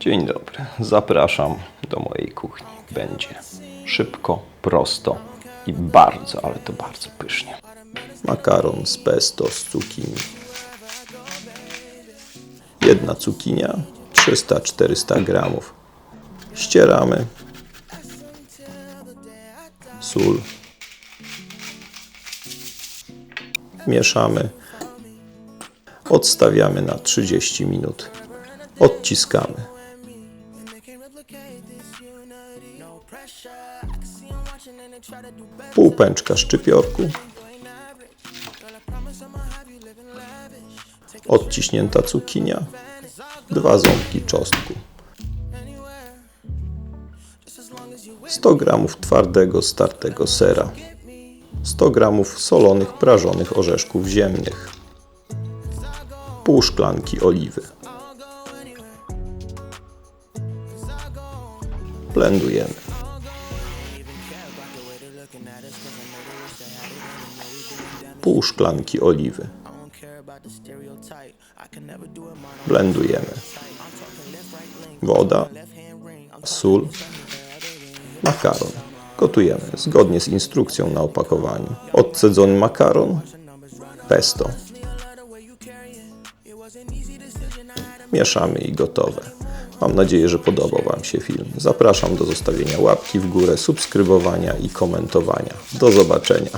Dzień dobry, zapraszam do mojej kuchni. Będzie szybko, prosto i bardzo, ale to bardzo pysznie. Makaron z pesto z cukinii. Jedna cukinia, 300-400 gramów. Ścieramy. Sól. Mieszamy. Odstawiamy na 30 minut. Odciskamy. Pół pęczka szczypiorku. Odciśnięta cukinia. Dwa ząbki czosnku. 100 gramów twardego, startego sera. 100 gramów solonych, prażonych orzeszków ziemnych. Pół szklanki oliwy. Blendujemy. Pół szklanki oliwy. Blendujemy. Woda, sól, makaron. Gotujemy zgodnie z instrukcją na opakowaniu. Odcedzony makaron, pesto. Mieszamy i gotowe. Mam nadzieję, że podobał Wam się film. Zapraszam do zostawienia łapki w górę, subskrybowania i komentowania. Do zobaczenia.